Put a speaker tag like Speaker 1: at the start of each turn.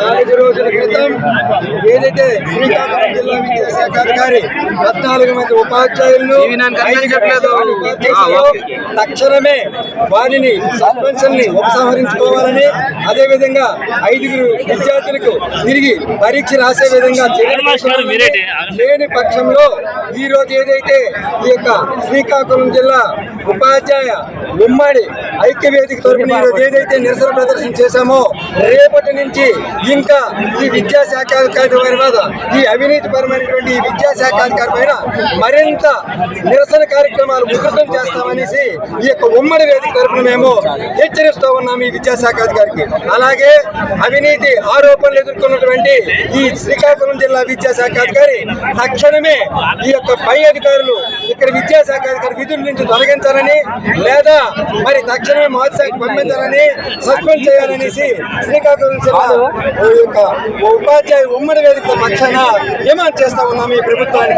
Speaker 1: నాలుగు రోజుల క్రితం ఏదైతే శ్రీకాకుళం జిల్లా విద్యాశాఖ అధికారి పద్నాలుగు మంది ఉపాధ్యాయులను. తక్షణమే వారిని సస్పెన్షన్ని ఉపసంహరించుకోవాలని అదే విధంగా ఐదుగురు విద్యార్థులకు తిరిగి పరీక్ష రాసే విధంగా లేని పక్షంలో ఈ రోజు ఏదైతే ఈ యొక్క శ్రీకాకుళం జిల్లా ఉపాధ్యాయ ఉమ్మడి ఐక్య వేదిక తరపున ఈ రోజు ఏదైతే నిరసన ప్రదర్శన చేశామో రేపటి నుంచి ఇంకా ఈ విద్యాశాఖ అధికారి వారి మీద ఈ అవినీతి పరమైనటువంటి ఈ విద్యాశాఖ అధికారి పైన మరింత నిరసన కార్యక్రమాలు ఉధృతం చేస్తామనేసి ఈ యొక్క ఉమ్మడి వేదిక తరఫున మేము హెచ్చరిస్తూ ఉన్నాం ఈ విద్యాశాఖ అధికారికి. అలాగే అవినీతి ఆరోపణలు ఎదుర్కొన్నటువంటి ఈ శ్రీకాకుళం జిల్లా విద్యాశాఖ అధికారి తక్షణమే ఈ యొక్క పై అధికారులు ఇక్కడ విద్యాశాఖ అధికారి విధుల నుంచి తొలగించాలని లేదా మరి తక్షణమే మహోత్సవానికి పంపించాలని సస్పెండ్ చేయాలనేసి శ్రీకాకుళం జిల్లా ఉపాధ్యాయ ఉమ్మడి వేదిక పక్షాన డిమాండ్ చేస్తా ఉన్నాం ఈ ప్రభుత్వానికి?